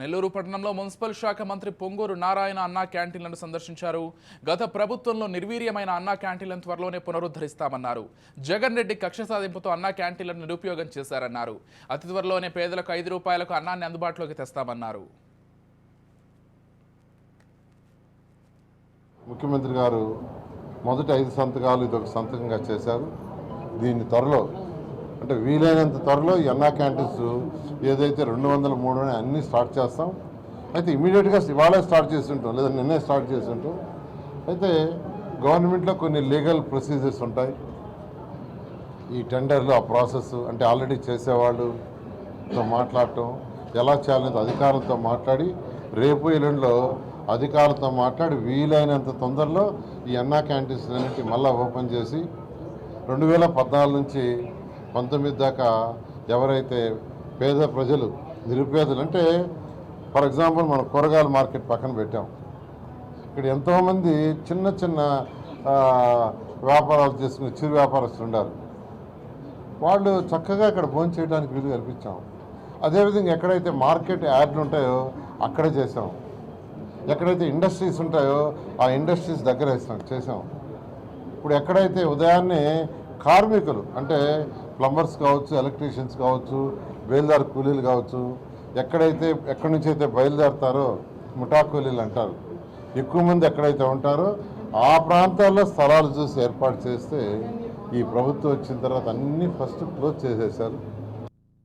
నెల్లూరు పట్టణంలో మున్సిపల్ శాఖ మంత్రి పొంగూరు నారాయణ అన్నా క్యాంటీన్లను సందర్శించారు. గత ప్రభుత్వంలో నిర్వీర్యమైన అన్నా క్యాంటీన్లను త్వరలోనే పునరుద్ధరిస్తామన్నారు. జగన్ రెడ్డి కక్ష సాధింపుతో అన్నా క్యాంటీన్లను నిరుపయోగం చేశారన్నారు. అతి త్వరలోనే పేదలకు ఐదు రూపాయలకు అన్నాన్ని అందుబాటులోకి తెస్తామన్నారు. ముఖ్యమంత్రి గారు మొదటి ఐదు సంతకాలు ఇదొక సంతకంగా చేశారు. దీన్ని త్వరలో అంటే వీలైనంత త్వరలో ఎన్నా క్యాంటీన్స్ ఏదైతే రెండు వందల మూడు అన్నీ స్టార్ట్ చేస్తాం. అయితే ఇమీడియట్గా ఇవాళే స్టార్ట్ చేస్తుంటాం లేదా నిన్నే స్టార్ట్ చేస్తుంటాం. అయితే గవర్నమెంట్లో కొన్ని లీగల్ ప్రొసీజర్స్ ఉంటాయి. ఈ టెండర్లో ఆ ప్రాసెస్ అంటే ఆల్రెడీ చేసేవాళ్ళుతో మాట్లాడటం ఎలా చేయాలనేది అధికారులతో మాట్లాడి రేపు ఎల్లుండిలో అధికారులతో మాట్లాడి వీలైనంత తొందరలో ఈ అన్నా క్యాంటీన్స్ అన్నింటి మళ్ళీ ఓపెన్ చేసి రెండు వేల పద్నాలుగు నుంచి పంతొమ్మిది దాకా ఎవరైతే పేద ప్రజలు నిరుపేదలు అంటే ఫర్ ఎగ్జాంపుల్ మనం కూరగాయల మార్కెట్ పక్కన పెట్టాం. ఇక్కడ ఎంతోమంది చిన్న చిన్న వ్యాపారాలు చేసుకునే చిరు వ్యాపారస్తులు ఉండాలి వాళ్ళు చక్కగా ఇక్కడ భోజనం చేయడానికి వీలు కల్పించాం. అదేవిధంగా ఎక్కడైతే మార్కెట్ యార్డ్లు ఉంటాయో అక్కడే చేసాం ఎక్కడైతే ఇండస్ట్రీస్ ఉంటాయో ఆ ఇండస్ట్రీస్ దగ్గర వేసాం చేసాం ఇప్పుడు ఎక్కడైతే ఉదయాన్నే కార్మికులు అంటే ప్లంబర్స్ కావచ్చు ఎలక్ట్రీషియన్స్ కావచ్చు బయలుదేరు కూలీలు కావచ్చు ఎక్కడైతే ఎక్కడి నుంచి అయితే బయలుదేరతారో ముఠా కూలీలు అంటారు. ఎక్కువ మంది ఎక్కడైతే ఉంటారో ఆ ప్రాంతాల్లో స్థలాలు చూసి ఏర్పాటు చేస్తే ఈ ప్రభుత్వం వచ్చిన తర్వాత అన్నీ ఫస్ట్ క్లోజ్ చేసేసారు